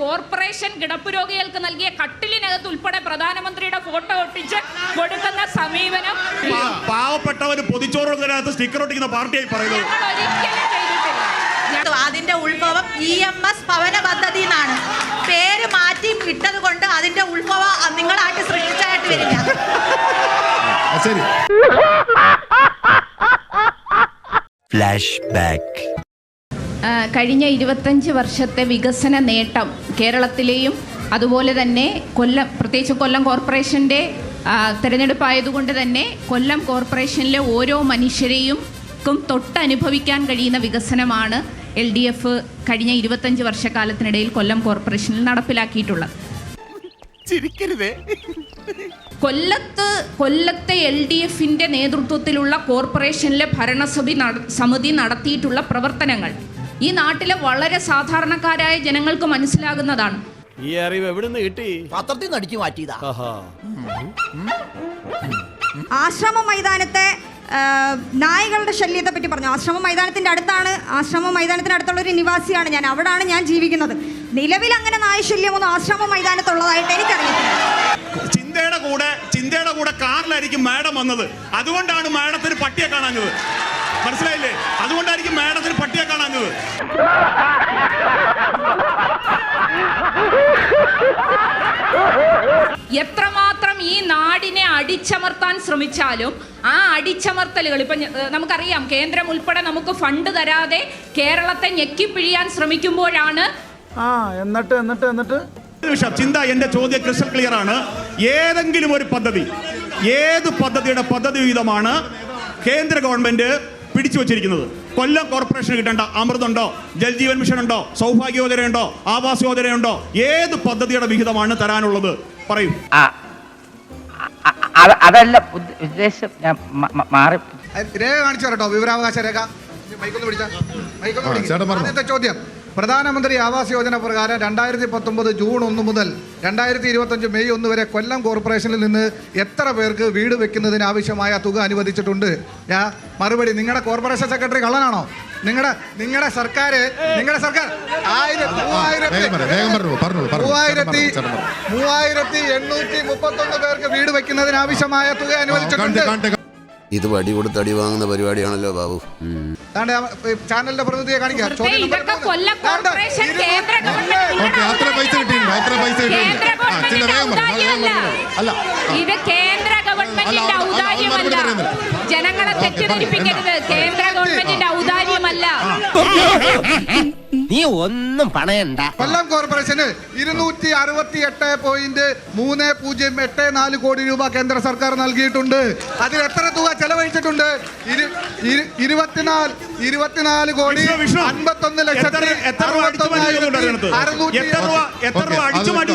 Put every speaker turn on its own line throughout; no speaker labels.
Corporation കിടപ്പ് രോഗികൾക്ക് നൽകിയ കട്ടിലിനകത്ത് ഉൾപ്പെടെ പ്രധാനമന്ത്രിയുടെ ഫോട്ടോ ഒട്ടിച്ച് കൊടുക്കുന്ന സമീപനം.
പാവപ്പെട്ടവന് സ്റ്റിക്കർ ഒട്ടിക്കുന്ന പാർട്ടിയായി പറയുന്നത്.
ഞ-
അതിന്റെ ഉത്ഭവം ഇ എം എസ് ഭവന പദ്ധതി എന്നാണ് പേര് മാറ്റി ഇട്ടത് കൊണ്ട് അതിന്റെ ഉത്ഭവം നിങ്ങളായിട്ട് സൃഷ്ടിച്ചായിട്ട് വരില്ല.
ശരി.
ഫ്ലാഷ് ബാക്ക്
കഴിഞ്ഞ ഇരുപത്തഞ്ച് വർഷത്തെ വികസന നേട്ടം കേരളത്തിലെയും അതുപോലെ തന്നെ കൊല്ലം പ്രത്യേകിച്ച് കൊല്ലം കോർപ്പറേഷന്റെ തിരഞ്ഞെടുപ്പായതുകൊണ്ട് തന്നെ കൊല്ലം കോർപ്പറേഷനിലെ ഓരോ മനുഷ്യരെയും ക്കും തൊട്ടനുഭവിക്കാൻ കഴിയുന്ന വികസനമാണ് എൽ ഡി എഫ് കഴിഞ്ഞ ഇരുപത്തഞ്ച് വർഷക്കാലത്തിനിടയിൽ കൊല്ലം കോർപ്പറേഷനിൽ നടപ്പിലാക്കിയിട്ടുള്ളത്. കൊല്ലത്ത് കൊല്ലത്തെ എൽ ഡി എഫിന്റെ നേതൃത്വത്തിലുള്ള കോർപ്പറേഷനിലെ ഭരണസഭി സമിതി നടത്തിയിട്ടുള്ള പ്രവർത്തനങ്ങൾ. ഈ നാട്ടിലെ വളരെ സാധാരണക്കാരായ ജനങ്ങൾക്ക് മനസ്സിലാകുന്നതാണ്.
ഈ അറിവ് എവിടുന്ന് കിട്ടി?
പത്രത്തിൽ നിന്ന് അടിച്ചു മാറ്റിയതാ.
ആശ്രമ മൈതാനത്തെ ആ, നായകളുടെ ശല്യത്തെ പറ്റി പറഞ്ഞു. ആശ്രമ മൈതാനത്തിന്റെ അടുത്താണ് ആശ്രമ മൈതാനത്തിന് അടുത്തുള്ള ഒരു നിവാസിയാണ് ഞാൻ. അവിടാണ് ഞാൻ ജീവിക്കുന്നത്. നിലവിൽ അങ്ങനെ നായശല്യമൊന്നും ആശ്രമ മൈതാനത്തുള്ളതായിട്ട് എനിക്കറിയില്ല
ചിന്തയുടെ കൂടെ ചിന്തയുടെ കൂടെ കാറിലായിരിക്കും മാഡം വന്നത്. അതുകൊണ്ടാണ് മാഡത്തിന് പട്ടിയെ കാണാഞ്ഞത്. മനസ്സിലായില്ലേ? അതുകൊണ്ടായിരിക്കും മാഡത്തിന് പട്ടിയെ കാണാഞ്ഞത്.
എത്രമാത്രം ഈ നാടിനെ അടിച്ചമർത്താൻ ശ്രമിച്ചാലും ആ അടിച്ചമർത്തലുകൾ ഇപ്പം നമുക്കറിയാം കേന്ദ്രം ഉൾപ്പെടെ നമുക്ക് ഫണ്ട് തരാതെ കേരളത്തെ ഞെക്കിപ്പിഴിയാൻ ശ്രമിക്കുമ്പോഴാണ്
ആ എന്നിട്ട് എന്നിട്ട് എന്നിട്ട്.
നിമിഷം ചിന്ത എന്റെ ചോദ്യം ക്രിസ്റ്റൽ ക്ലിയർ ആണ്. ഏതെങ്കിലും ഒരു പദ്ധതി ഏത് പദ്ധതിയുടെ പദ്ധതി വിഹിതമാണ് കേന്ദ്ര ഗവൺമെന്റ് പിടിച്ചു വച്ചിരിക്കുന്നത്. കൊല്ലം കോർപ്പറേഷൻ കിട്ടേണ്ട അമൃതുണ്ടോ ജൽജീവൻ മിഷൻ ഉണ്ടോ? സൗഭാഗ്യ യോജനയുണ്ടോ ആവാസ് യോജനയുണ്ടോ ഏത് പദ്ധതിയുടെ വിഹിതമാണ് തരാനുള്ളത്? പറയൂ.
അതല്ല ഉദ്ദ- ഉദ്ദേശം ഞാൻ മാറി.
രേഖ കാണിച്ചു കേട്ടോ വിവരാവകാശ രേഖ. മൈക്കൊന്ന് പിടിച്ചാ. മൈക്കൊന്ന് ചോദ്യം. പ്രധാനമന്ത്രി ആവാസ് യോജന പ്രകാരം രണ്ടായിരത്തി പത്തൊമ്പത് ജൂൺ ഒന്ന് മുതൽ രണ്ടായിരത്തി ഇരുപത്തഞ്ച് മെയ് ഒന്ന് വരെ കൊല്ലം കോർപ്പറേഷനിൽ നിന്ന് എത്ര പേർക്ക് വീട് വെക്കുന്നതിന് ആവശ്യമായ തുക അനുവദിച്ചിട്ടുണ്ട്? ഞാൻ മറുപടി നിങ്ങളുടെ കോർപ്പറേഷൻ സെക്രട്ടറി കള്ളനാണോ? നിങ്ങളുടെ നിങ്ങളുടെ സർക്കാർ നിങ്ങളുടെ സർക്കാർ മൂവായിരത്തി മൂവായിരത്തി എണ്ണൂറ്റി മുപ്പത്തൊന്ന് പേർക്ക് വീട് വെക്കുന്നതിന് ആവശ്യമായ തുക അനുവദിച്ചിട്ടുണ്ട്.
ഇത് വടി കൊടുത്ത് അടി വാങ്ങുന്ന പരിപാടിയാണല്ലോ ബാബു.
ചാനലിന്റെ പ്രതിനിധിയെ കാണിക്കാം.
സുഹൃത്തേ,
ചോദ്യം നമ്പർ
ഇതൊക്കെ
മൂന്ന്.
കൊല്ലം
ദാണ്ടെ,
കോർപ്പറേഷൻ കേന്ദ്ര ഗവൺമെന്റ്
ഓക്കെ അത്ര പൈസ കിട്ടിയിട്ടുണ്ട് അത്ര പൈസ കിട്ടിയിട്ടുണ്ട്.
കേന്ദ്ര
ആ ചില
ഗവൺമെന്റിന്റെ
വേഗം പറഞ്ഞു വേഗം
ഔദാര്യമല്ല
പറഞ്ഞു അല്ല
ഇത് കേന്ദ്ര ഗവൺമെന്റിന്റെ ഔദാര്യമല്ല. ജനങ്ങളെ തെറ്റിദ്ധരിപ്പിക്കരുത്. കേന്ദ്ര ഗവൺമെന്റിന്റെ ഔദാര്യമല്ല.
നീ ഒന്നും പണയണ്ട.
കൊല്ലം കോർപ്പറേഷന് ഇരുന്നൂറ്റി അറുപത്തി എട്ട് പോയിന്റ് മൂന്ന് പൂജ്യം എട്ട് നാല് കോടി രൂപ കേന്ദ്ര സർക്കാർ നൽകിയിട്ടുണ്ട്. അതിൽ എത്ര തുക ചെലവഴിച്ചിട്ടുണ്ട്? ഇരു- ഇരു- ഇരുപത്തിനാല് ഇരുപത്തിനാല് കോടി. അൻപത്തൊന്ന്
എത്ര
ലക്ഷത്തി
എത്ര രൂപ
അറുന്നൂറ്റി
എത്ര അടിച്ചു മാറ്റി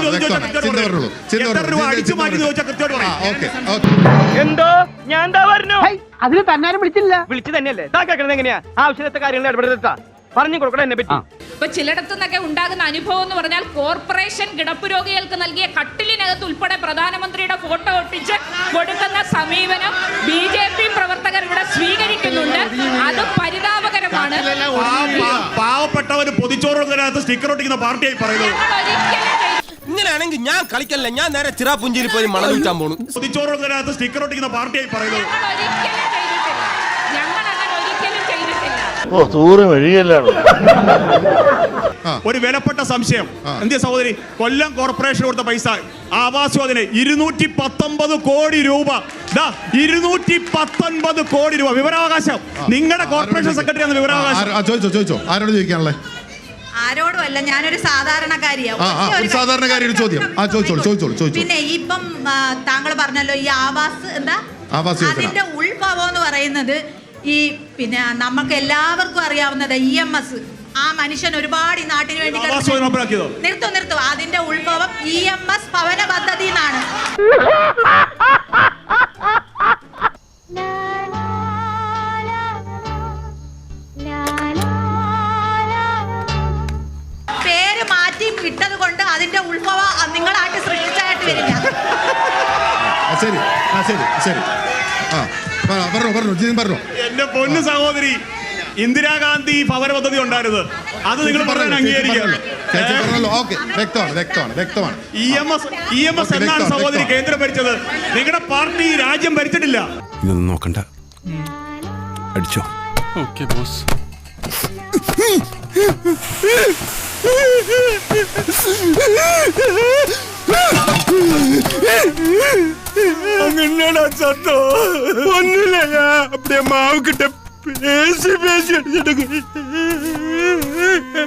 ചോദിച്ചാൽ കൃത്യമായിട്ട്
എന്തോ? ഞാൻ എന്താ പറഞ്ഞു?
അതിന് തന്നാരും വിളിച്ചില്ല.
വിളിച്ചു തന്നെയല്ലേ? താ കേൾക്കണത് എങ്ങനെയാ? ആവശ്യത്തെ കാര്യങ്ങൾ ഇടപെടുത്താ പറഞ്ഞു കൊടുക്കണം എന്നെ പറ്റി.
ഇപ്പൊ ചിലയിടത്തു നിന്നൊക്കെ ഉണ്ടാകുന്ന അനുഭവം എന്ന് പറഞ്ഞാൽ കോർപ്പറേഷൻ കിടപ്പ് രോഗികൾക്ക് നൽകിയ കട്ടിലിനകത്ത് ഉൾപ്പെടെ പ്രധാനമന്ത്രിയുടെ ഫോട്ടോ ഒട്ടിച്ച് കൊടുക്കുന്ന സമീപനം ബി ജെ പി പ്രവർത്തകർ ഇവിടെ സ്വീകരിക്കുന്നുണ്ട്. അത് പരിതാപകരമാണ്.
പാവപ്പെട്ടവര് സ്റ്റിക്കർ ഒട്ടിക്കുന്ന പാർട്ടിയായി പറയുന്നത്.
ഇങ്ങനെയാണെങ്കിൽ ഞാൻ കളിക്കല്ല. ഞാൻ നേരെ ചിറാപുഞ്ചിയിൽ പോയി മണം വിൽക്കാൻ പോണു.
സ്റ്റിക്കർ ഒട്ടിക്കുന്ന പാർട്ടിയായി പറയുന്നത്
ചെയ്തിട്ടില്ല
ഒരു വിലപ്പെട്ട സംശയം. എന്തിയ സഹോദരി? കൊല്ലം കോർപ്പറേഷൻ കൊടുത്ത പൈസ. ആവാസ് യോജന ഇരുന്നൂറ്റി പത്തൊമ്പത് കോടി രൂപ. ദാ ഇരുന്നൂറ്റി പത്തൊൻപത് കോടി രൂപ. വിവരാവകാശം. നിങ്ങളുടെ കോർപ്പറേഷൻ സെക്രട്ടറി ആണ് വിവരാവകാശം.
ആ ചോദിച്ചോ ചോദിച്ചോ? ആരോട് ചോദിക്കാനുള്ളത്
ആരോടും അല്ല ഞാനൊരു
സാധാരണക്കാരിയാണ് സാധാരണക്കാരിയുടെ ചോദ്യം. ആ, ചോദിച്ചോളൂ, ചോദിച്ചോളൂ, ചോദിച്ചോളൂ.
പിന്നെ ഇപ്പം താങ്കൾ പറഞ്ഞല്ലോ ഈ ആവാസ് എന്താ?
ആവാസ്.
അതിന്റെ ഉൾഭാവം എന്ന് പറയുന്നത് ഈ പിന്നെ നമുക്ക് എല്ലാവർക്കും അറിയാവുന്നത് ഇ എം എസ് ആ മനുഷ്യൻ ഒരുപാട് ഈ നാട്ടിന് വേണ്ടി? നിർത്തു നിർത്തു. അതിന്റെ ഉത്ഭവം ഇ എം എസ് ഭവന പദ്ധതി എന്നാണ്. പേര് മാറ്റി ഇട്ടത് കൊണ്ട് അതിന്റെ ഉത്ഭവം നിങ്ങളായിട്ട് സൃഷ്ടിച്ചായിട്ട് വരില്ല.
ശരി. ശരി. ശരി. ആ. പറ- പറഞ്ഞോ പറഞ്ഞോ. ജിതിൻ പറഞ്ഞോ.
എന്റെ പൊന്നു സഹോദരി ഇന്ദിരാഗാന്ധി ഭവന പദ്ധതി ഉണ്ടായിരുന്നത്. അത് നിങ്ങൾ പറയാൻ
വ്യക്തമാണ്
ഇ എം എസ് ഇ എം എസ്
ഓക്കേ,
എന്നാണ് സഹോദരി. കേന്ദ്രം ഭരിച്ചത്. നിങ്ങളുടെ പാർട്ടി രാജ്യം ഭരിച്ചിട്ടില്ല.
ഇതൊന്നും നോക്കണ്ട. അടിച്ചോ.
Okay boss.
என்னடா சத்தம்? ஒண்ணு இல்லையா அப்படியே மாவு பேசி பேசி எடுத்துட்டு